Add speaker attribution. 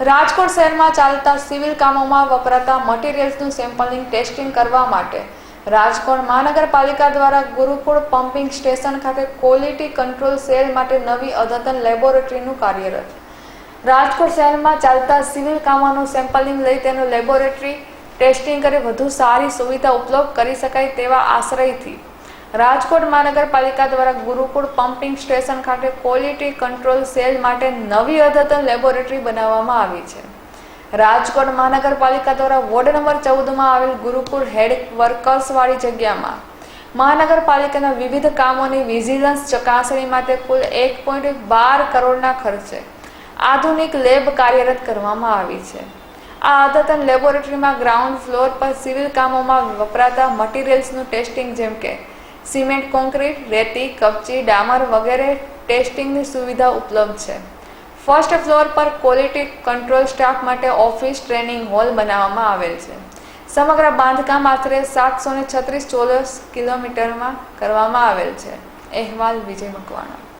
Speaker 1: રાજકોટ શહેરમાં ચાલતા સિવિલ કામોમાં વપરાતા મટીરિયલ્સનું સેમ્પલિંગ ટેસ્ટિંગ કરવા માટે રાજકોટ મહાનગરપાલિકા દ્વારા ગુરુકુળ પમ્પિંગ સ્ટેશન ખાતે ક્વોલિટી કંટ્રોલ સેલ માટે નવી અદ્યતન લેબોરેટરીનું કાર્યરત. રાજકોટ શહેરમાં ચાલતા સિવિલ કામોનું સેમ્પલિંગ લઈ તેનું લેબોરેટરી ટેસ્ટિંગ કરી વધુ સારી સુવિધા ઉપલબ્ધ કરી શકાય તેવા આશ્રયથી રાજકોટ મહાનગરપાલિકા દ્વારા ગુરુકુળ પમ્પિંગ સ્ટેશન ખાતે ક્વોલિટી કંટ્રોલ સેલ માટે નવી અદ્યતન લેબોરેટરી બનાવવામાં આવી છે. રાજકોટ મહાનગરપાલિકા દ્વારા વોર્ડ નંબર ચૌદમાં આવેલ ગુરુકુળ હેડ વર્કર્સવાળી જગ્યામાં મહાનગરપાલિકાના વિવિધ કામોની વિજિલન્સ ચકાસણી માટે કુલ એક પોઈન્ટ બાર કરોડના ખર્ચે આધુનિક લેબ કાર્યરત કરવામાં આવી છે. આ અદ્યતન લેબોરેટરીમાં ગ્રાઉન્ડ ફ્લોર પર સિવિલ કામોમાં વપરાતા મટીરિયલ્સનું ટેસ્ટિંગ જેમ કે સિમેન્ટ કોન્ક્રીટ રેતી, કપચી, ડામર વગેરે ટેસ્ટિંગની સુવિધા ઉપલબ્ધ છે. ફર્સ્ટ ફ્લોર પર ક્વોલિટી કંટ્રોલ સ્ટાફ માટે ઓફિસ ટ્રેનિંગ હોલ બનાવવામાં આવેલ છે. સમગ્ર બાંધકામ આશરે સાતસો ને છત્રીસ ચોરસ કિલોમીટરમાં કરવામાં આવેલ છે. અહેવાલ વિજય મકવાણા.